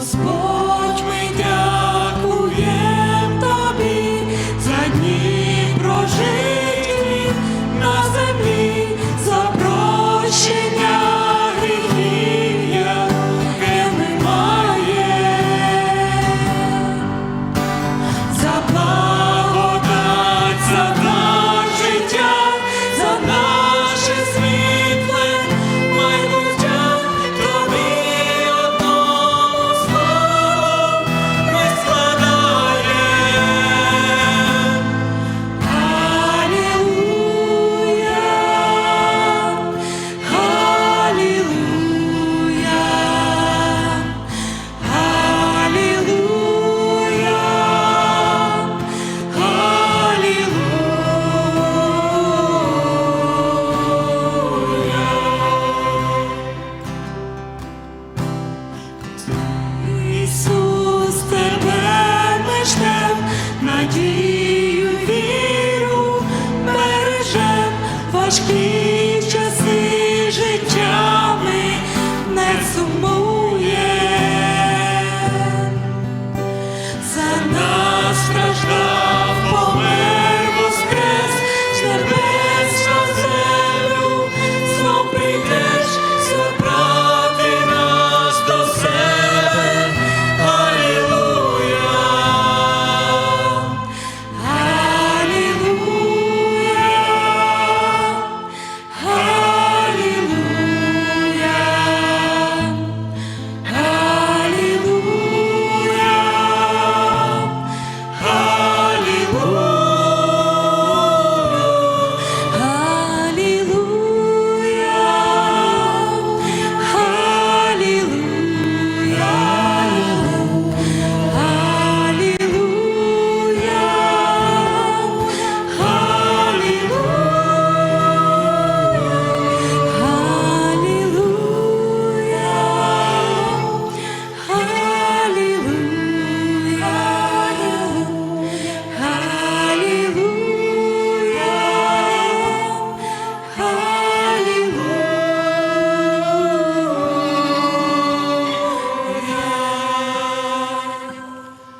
sport. надію віру, бережем важкі.